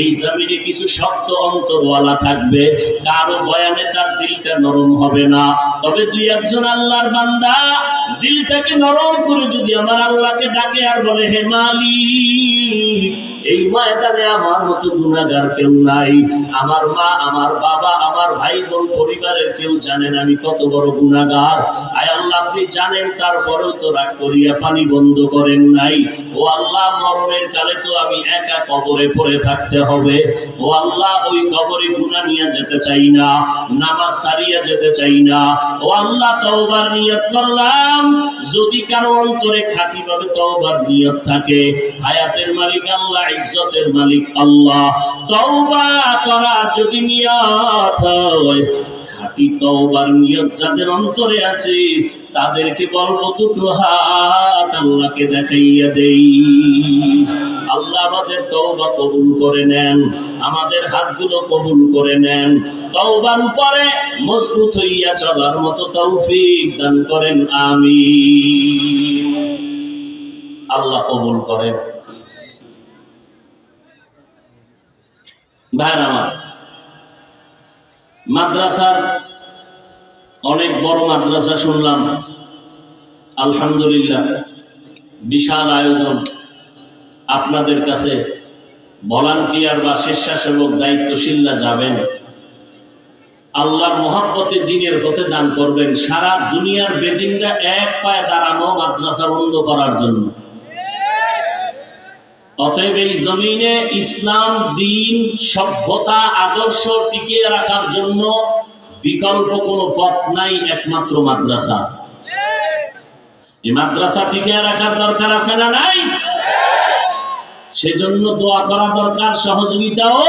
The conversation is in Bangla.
এই জমিনে কিছু শক্ত অন্তরওয়ালা থাকবে, কারও বয়ানে তার দিলটা নরম হবে না। তবে দুই একজন আল্লাহর বান্দা দিলটাকে নরম করে যদি আমার আল্লাহকে ডাকে আর বলে, হে মালিক, এই ময়দানে আমার মতো গুণাগার কেউ নাই। আমার মা, আমার বাবা, আমার ভাই বোন, পরিবারের কেউ জানেন আমি কত বড় গুণাগার আয় আল্লাহ, আপনি জানেন, তারপরেও তো রাগ করিয়া পানি বন্ধ করেন নাই। ও আল্লাহ, মরণের কালে তো আমি একা কবরে পড়ে থাকতে হবে। ও আল্লাহ, ওই কবরে গুণা নিয়ে যেতে চাই না, নামাজ সারিয়া যেতে চাই না। ও আল্লাহ, তওবার নিয়ত করলাম। যদি কারও অন্তরে খাঁটি ভাবে তওবার নিয়ত থাকে, হায়াতের মালিক আল্লাহ, ইজ্জতের মালিক আল্লাহ। তওবা করার যদি নিয়ত হয় খাঁটি তওবার নিয়ত যাদের অন্তরে আছে, তাদেরকে বলব দুটো হাত আল্লাহকে দেখাইয়া দেই। আল্লাহ আমাদের তওবা কবুল করে নেন, আমাদের হাতগুলো কবুল করে নেন। তওবার উপরে মজবুত হইয়া চলার মতো তৌফিক দান করেন আমি আল্লাহ কবুল করেন। ভাইর আমার মাদ্রাসার অনেক বড় মাদ্রাসা শুনলাম। আলহামদুলিল্লাহ, বিশাল আয়োজন। আপনাদের কাছে ভলান্টিয়ার বা স্বেচ্ছাসেবক দায়িত্বশীলরা যাবেন। আল্লাহর মহাব্বতে দিনের পথে দান করবেন। সারা দুনিয়ার বেদিনরা এক পায়ে দাঁড়ানো মাদ্রাসা বন্ধ করার জন্য। অতএব এই জমিনে ইসলাম, দিন, সভ্যতা, আদর্শ টিকিয়ে রাখার জন্য বিকল্প কোনো পথ নাই, একমাত্র মাদ্রাসা। এই মাদ্রাসা টিকিয়ে রাখার দরকার আছে না নাই? সেজন্য দোয়া করা দরকার, সহযোগিতাও